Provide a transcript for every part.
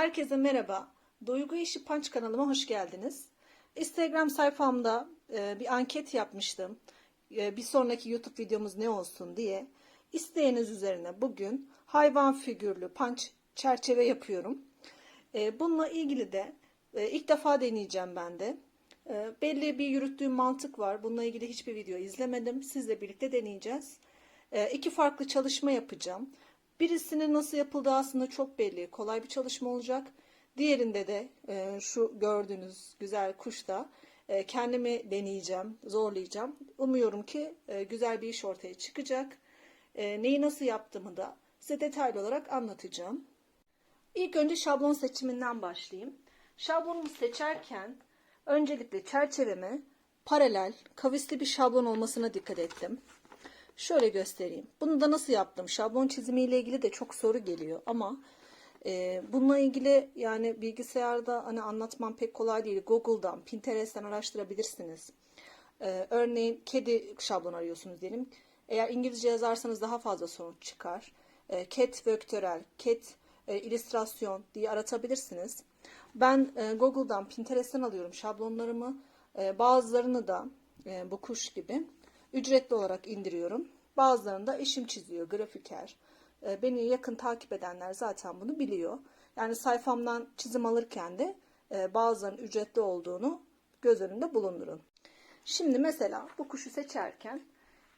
Herkese merhaba. Duygu İşi Punch kanalıma hoş geldiniz. Instagram sayfamda e, bir anket yapmıştım. E, bir sonraki YouTube videomuz ne olsun diye. İsteğiniz üzerine bugün hayvan figürlü punch çerçeve yapıyorum. E, bununla ilgili de ilk defa deneyeceğim ben de. Belli bir yürüttüğüm mantık var. Bununla ilgili hiçbir video izlemedim. Sizle birlikte deneyeceğiz. İki farklı çalışma yapacağım. Birisinin nasıl yapıldığı aslında çok belli. Kolay bir çalışma olacak. Diğerinde de e, şu gördüğünüz güzel kuşta e, kendimi deneyeceğim, zorlayacağım. Umuyorum ki e, güzel bir iş ortaya çıkacak. E, neyi nasıl yaptığımı da size detaylı olarak anlatacağım. İlk önce şablon seçiminden başlayayım. Şablonumu seçerken öncelikle çerçeveme paralel, kavisli bir şablon olmasına dikkat ettim. Şöyle göstereyim. Bunu da nasıl yaptım? Şablon çizimiyle ilgili de çok soru geliyor ama e, bununla ilgili yani bilgisayarda hani anlatmam pek kolay değil. Google'dan, Pinterest'ten araştırabilirsiniz. E, örneğin kedi şablon arıyorsunuz diyelim. Eğer İngilizce yazarsanız daha fazla sonuç çıkar. E, cat vektörel, cat e, illüstrasyon diye aratabilirsiniz. Ben e, Google'dan, Pinterest'ten alıyorum şablonlarımı. E, bazılarını da e, bu kuş gibi ücretli olarak indiriyorum. Bazılarını da eşim çiziyor, grafiker. E, beni yakın takip edenler zaten bunu biliyor. Yani sayfamdan çizim alırken de e, bazılarının ücretli olduğunu göz önünde bulundurun. Şimdi mesela bu kuşu seçerken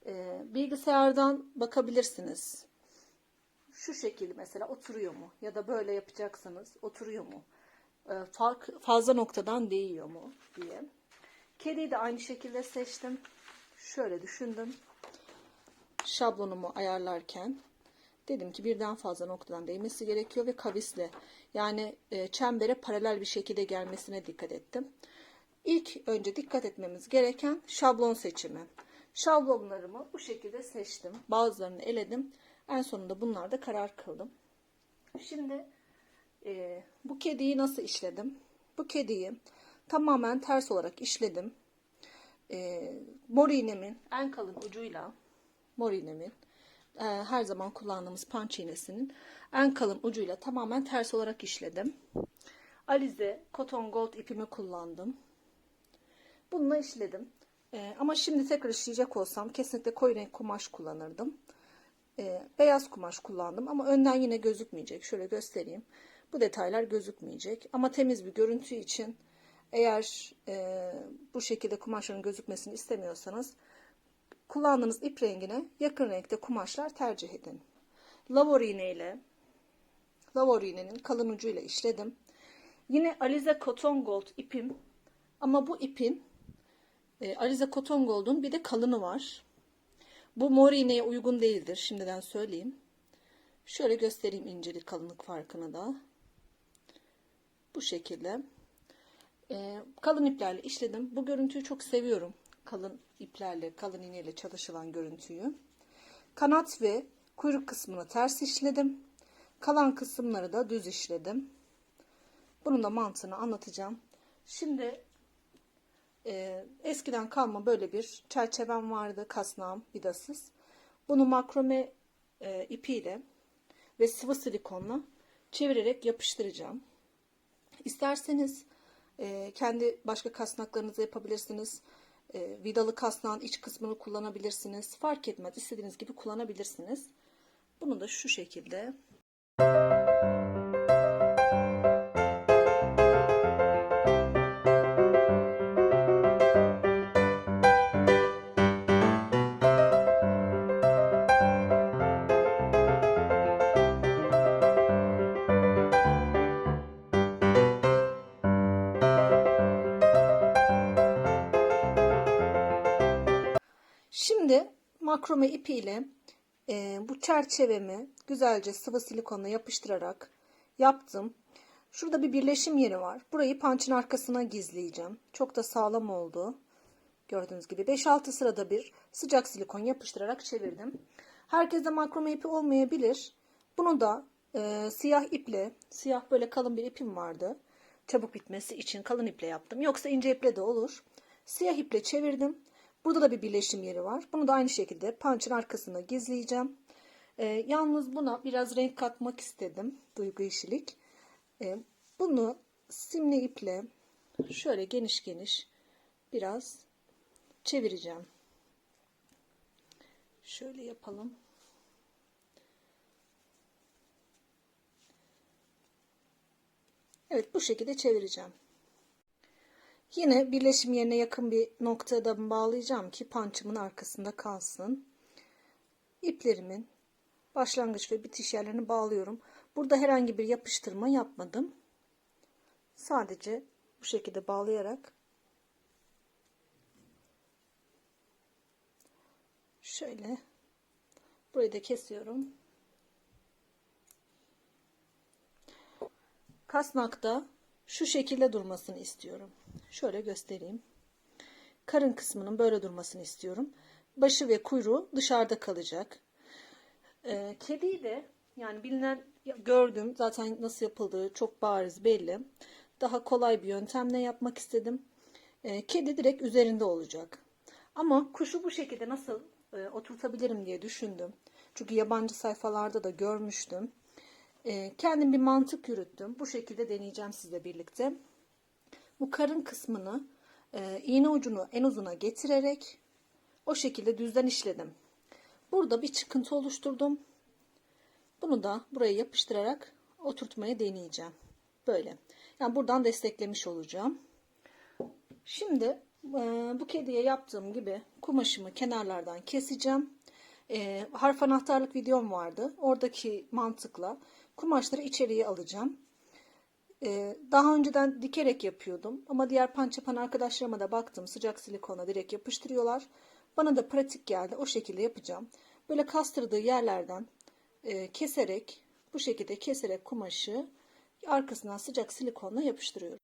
e, bilgisayardan bakabilirsiniz. Şu şekilde mesela oturuyor mu? Ya da böyle yapacaksanız oturuyor mu? E, fark, fazla noktadan değiyor mu diye. Kediyi de aynı şekilde seçtim. Şöyle düşündüm. Şablonumu ayarlarken dedim ki birden fazla noktadan değmesi gerekiyor ve kavisle yani e, çembere paralel bir şekilde gelmesine dikkat ettim. İlk önce dikkat etmemiz gereken şablon seçimi. Şablonlarımı bu şekilde seçtim. Bazılarını eledim. En sonunda bunlarda karar kıldım. Şimdi e, bu kediyi nasıl işledim? Bu kediyi tamamen ters olarak işledim. E, mor iğnemin en kalın ucuyla mor iğnemin e, her zaman kullandığımız punch iğnesinin en kalın ucuyla tamamen ters olarak işledim. Alize Cotton Gold ipimi kullandım. Bununla işledim. E, ama şimdi tekrar işleyecek olsam kesinlikle koyu renk kumaş kullanırdım. E, beyaz kumaş kullandım ama önden yine gözükmeyecek. Şöyle göstereyim. Bu detaylar gözükmeyecek. Ama temiz bir görüntü için eğer e, bu şekilde kumaşların gözükmesini istemiyorsanız kullandığınız ip rengine yakın renkte kumaşlar tercih edin. Lavor iğne ile lavor iğnenin kalın ucuyla işledim. Yine Alize Cotton Gold ipim ama bu ipin e, Alize Cotton Gold'un bir de kalını var. Bu mor iğneye uygun değildir. Şimdiden söyleyeyim. Şöyle göstereyim incelik kalınlık farkını da. Bu şekilde. Ee, kalın iplerle işledim. Bu görüntüyü çok seviyorum. Kalın iplerle, kalın iğneyle çalışılan görüntüyü. Kanat ve kuyruk kısmını ters işledim. Kalan kısımları da düz işledim. Bunun da mantığını anlatacağım. Şimdi e, eskiden kalma böyle bir çerçevem vardı. Kasnağım vidasız. Bunu makrome e, ipiyle ve sıvı silikonla çevirerek yapıştıracağım. İsterseniz e, kendi başka kasnaklarınızı yapabilirsiniz. E, vidalı kasnağın iç kısmını kullanabilirsiniz. Fark etmez. İstediğiniz gibi kullanabilirsiniz. Bunu da şu şekilde Şimdi makrome ipiyle e, bu çerçevemi güzelce sıvı silikonla yapıştırarak yaptım. Şurada bir birleşim yeri var. Burayı pançın arkasına gizleyeceğim. Çok da sağlam oldu. Gördüğünüz gibi 5-6 sırada bir sıcak silikon yapıştırarak çevirdim. Herkese makrome ipi olmayabilir. Bunu da e, siyah iple, siyah böyle kalın bir ipim vardı. Çabuk bitmesi için kalın iple yaptım. Yoksa ince iple de olur. Siyah iple çevirdim. Burada da bir birleşim yeri var. Bunu da aynı şekilde punch'ın arkasına gizleyeceğim. Ee, yalnız buna biraz renk katmak istedim. Duygu işilik. E, bunu simli iple şöyle geniş geniş biraz çevireceğim. Şöyle yapalım. Evet bu şekilde çevireceğim. Yine birleşim yerine yakın bir noktada bağlayacağım ki pançımın arkasında kalsın. İplerimin başlangıç ve bitiş yerlerini bağlıyorum. Burada herhangi bir yapıştırma yapmadım. Sadece bu şekilde bağlayarak şöyle burayı da kesiyorum. Kasnakta şu şekilde durmasını istiyorum. Şöyle göstereyim. Karın kısmının böyle durmasını istiyorum. Başı ve kuyruğu dışarıda kalacak. Ee, kediyi de yani bilinen gördüm zaten nasıl yapıldığı çok bariz belli. Daha kolay bir yöntemle yapmak istedim. Ee, kedi direkt üzerinde olacak. Ama kuşu bu şekilde nasıl e, oturtabilirim diye düşündüm. Çünkü yabancı sayfalarda da görmüştüm. E, kendim bir mantık yürüttüm. Bu şekilde deneyeceğim sizle birlikte. Bu karın kısmını e, iğne ucunu en uzuna getirerek o şekilde düzden işledim. Burada bir çıkıntı oluşturdum. Bunu da buraya yapıştırarak oturtmaya deneyeceğim. Böyle. Yani buradan desteklemiş olacağım. Şimdi e, bu kediye yaptığım gibi kumaşımı kenarlardan keseceğim. E, harf anahtarlık videom vardı. Oradaki mantıkla kumaşları içeriye alacağım. E, daha önceden dikerek yapıyordum. Ama diğer pançapan arkadaşlarıma da baktım. Sıcak silikona direkt yapıştırıyorlar. Bana da pratik geldi. O şekilde yapacağım. Böyle kastırdığı yerlerden e, keserek bu şekilde keserek kumaşı arkasından sıcak silikonla yapıştırıyorum.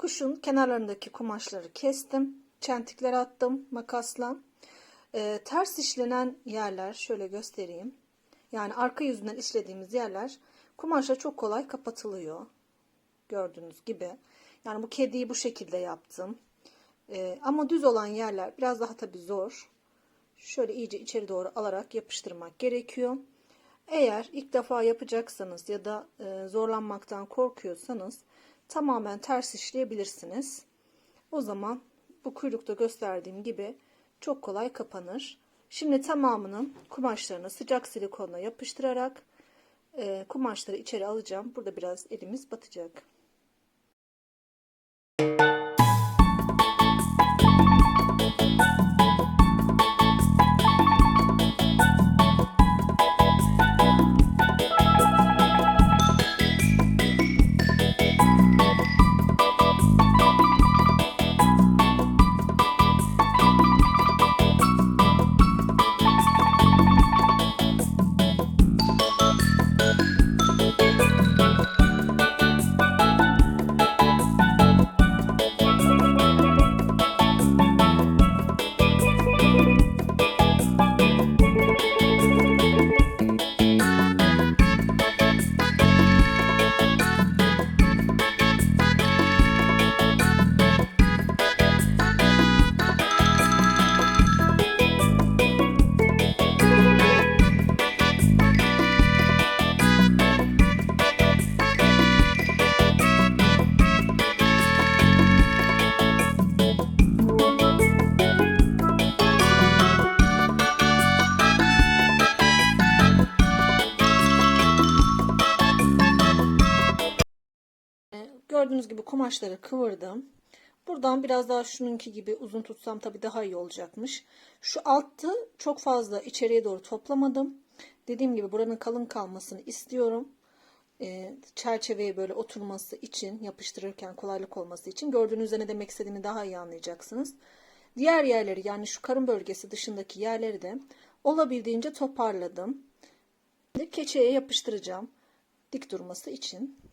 Kuşun kenarlarındaki kumaşları kestim. Çentikler attım makasla. Ee, ters işlenen yerler şöyle göstereyim. Yani arka yüzünden işlediğimiz yerler kumaşla çok kolay kapatılıyor. Gördüğünüz gibi. Yani bu kediyi bu şekilde yaptım. Ee, ama düz olan yerler biraz daha tabi zor. Şöyle iyice içeri doğru alarak yapıştırmak gerekiyor. Eğer ilk defa yapacaksanız ya da e, zorlanmaktan korkuyorsanız tamamen ters işleyebilirsiniz. O zaman bu kuyrukta gösterdiğim gibi çok kolay kapanır. Şimdi tamamının kumaşlarını sıcak silikonla yapıştırarak e, kumaşları içeri alacağım. Burada biraz elimiz batacak. Müzik Gördüğünüz gibi kumaşları kıvırdım. Buradan biraz daha şununki gibi uzun tutsam tabii daha iyi olacakmış. Şu alttı çok fazla içeriye doğru toplamadım. Dediğim gibi buranın kalın kalmasını istiyorum. Ee, çerçeveye böyle oturması için yapıştırırken kolaylık olması için gördüğünüz ne demek istediğimi daha iyi anlayacaksınız. Diğer yerleri yani şu karın bölgesi dışındaki yerleri de olabildiğince toparladım. Şimdi keçeye yapıştıracağım dik durması için.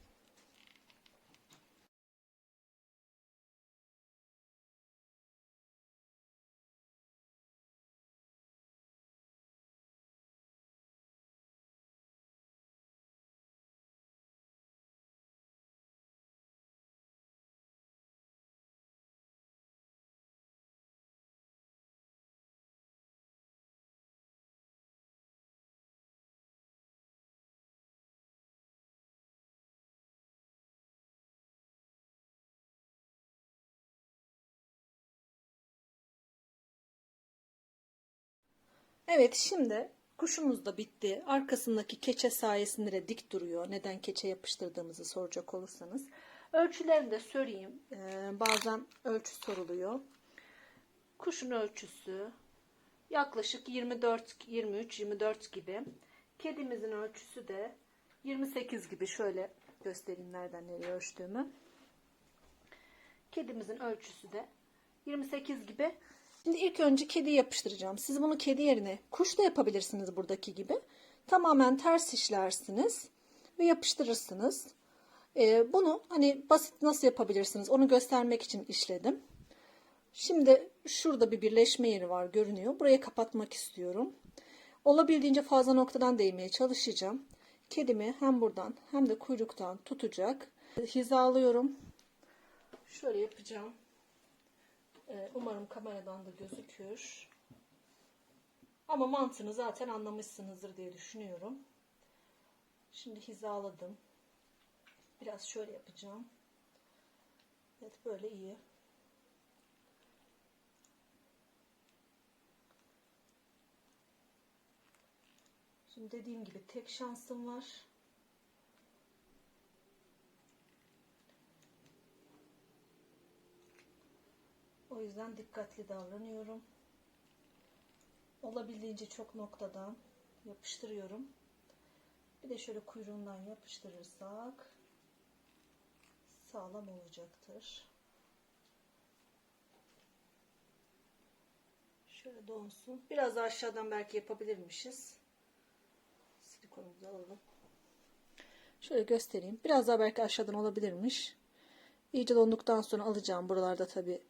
Evet şimdi kuşumuz da bitti. Arkasındaki keçe sayesinde de dik duruyor. Neden keçe yapıştırdığımızı soracak olursanız. Ölçülerini de söyleyeyim. Ee, bazen ölçü soruluyor. Kuşun ölçüsü yaklaşık 24, 23, 24 gibi. Kedimizin ölçüsü de 28 gibi. Şöyle göstereyim nereden nereye ölçtüğümü. Kedimizin ölçüsü de 28 gibi. Şimdi ilk önce kedi yapıştıracağım. Siz bunu kedi yerine kuş da yapabilirsiniz buradaki gibi. Tamamen ters işlersiniz ve yapıştırırsınız. Ee, bunu hani basit nasıl yapabilirsiniz onu göstermek için işledim. Şimdi şurada bir birleşme yeri var görünüyor. Burayı kapatmak istiyorum. Olabildiğince fazla noktadan değmeye çalışacağım. Kedimi hem buradan hem de kuyruktan tutacak. Hizalıyorum. Şöyle yapacağım. Ee, Umarım kameradan da gözükür. Ama mantığını zaten anlamışsınızdır diye düşünüyorum. Şimdi hizaladım. Biraz şöyle yapacağım. Evet böyle iyi. Şimdi dediğim gibi tek şansım var. O yüzden dikkatli davranıyorum. Olabildiğince çok noktadan yapıştırıyorum. Bir de şöyle kuyruğundan yapıştırırsak sağlam olacaktır. Şöyle donsun. Biraz aşağıdan belki yapabilirmişiz. Silikonumuzu alalım. Şöyle göstereyim. Biraz daha belki aşağıdan olabilirmiş. İyice donduktan sonra alacağım. Buralarda tabii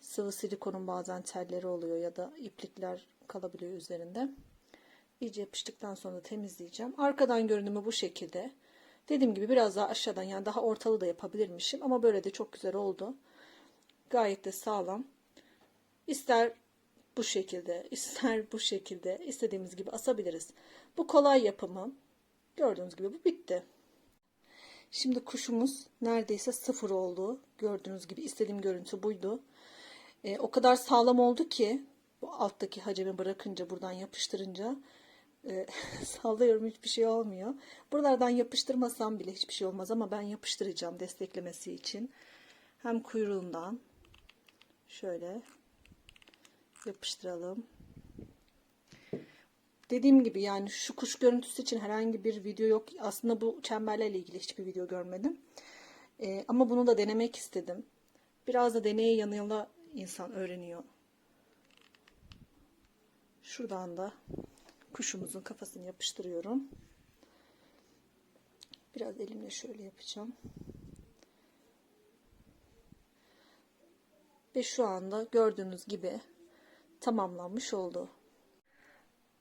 sıvı silikonun bazen telleri oluyor ya da iplikler kalabiliyor üzerinde. İyice yapıştıktan sonra temizleyeceğim. Arkadan görünümü bu şekilde. Dediğim gibi biraz daha aşağıdan yani daha ortalı da yapabilirmişim ama böyle de çok güzel oldu. Gayet de sağlam. İster bu şekilde, ister bu şekilde istediğimiz gibi asabiliriz. Bu kolay yapımı. Gördüğünüz gibi bu bitti. Şimdi kuşumuz neredeyse sıfır oldu. Gördüğünüz gibi istediğim görüntü buydu. E, o kadar sağlam oldu ki bu alttaki hacemi bırakınca buradan yapıştırınca e, sallıyorum hiçbir şey olmuyor. Buralardan yapıştırmasam bile hiçbir şey olmaz ama ben yapıştıracağım desteklemesi için. Hem kuyruğundan şöyle yapıştıralım. Dediğim gibi yani şu kuş görüntüsü için herhangi bir video yok. Aslında bu çemberlerle ilgili hiçbir video görmedim. Ee, ama bunu da denemek istedim. Biraz da deneye yanıyla insan öğreniyor. Şuradan da kuşumuzun kafasını yapıştırıyorum. Biraz elimle şöyle yapacağım. Ve şu anda gördüğünüz gibi tamamlanmış oldu.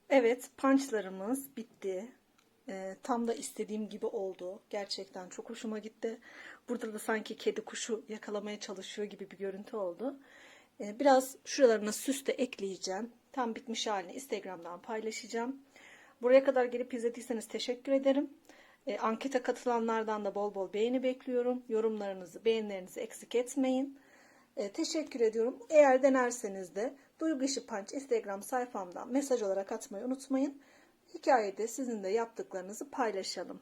Evet punchlarımız bitti. Ee, tam da istediğim gibi oldu. Gerçekten çok hoşuma gitti. Burada da sanki kedi kuşu yakalamaya çalışıyor gibi bir görüntü oldu. Ee, biraz şuralarına süs de ekleyeceğim. Tam bitmiş halini Instagram'dan paylaşacağım. Buraya kadar gelip izlediyseniz teşekkür ederim. Ee, ankete katılanlardan da bol bol beğeni bekliyorum. Yorumlarınızı, beğenilerinizi eksik etmeyin. Ee, teşekkür ediyorum. Eğer denerseniz de Duygu İşi Punch Instagram sayfamdan mesaj olarak atmayı unutmayın. Hikayede sizin de yaptıklarınızı paylaşalım.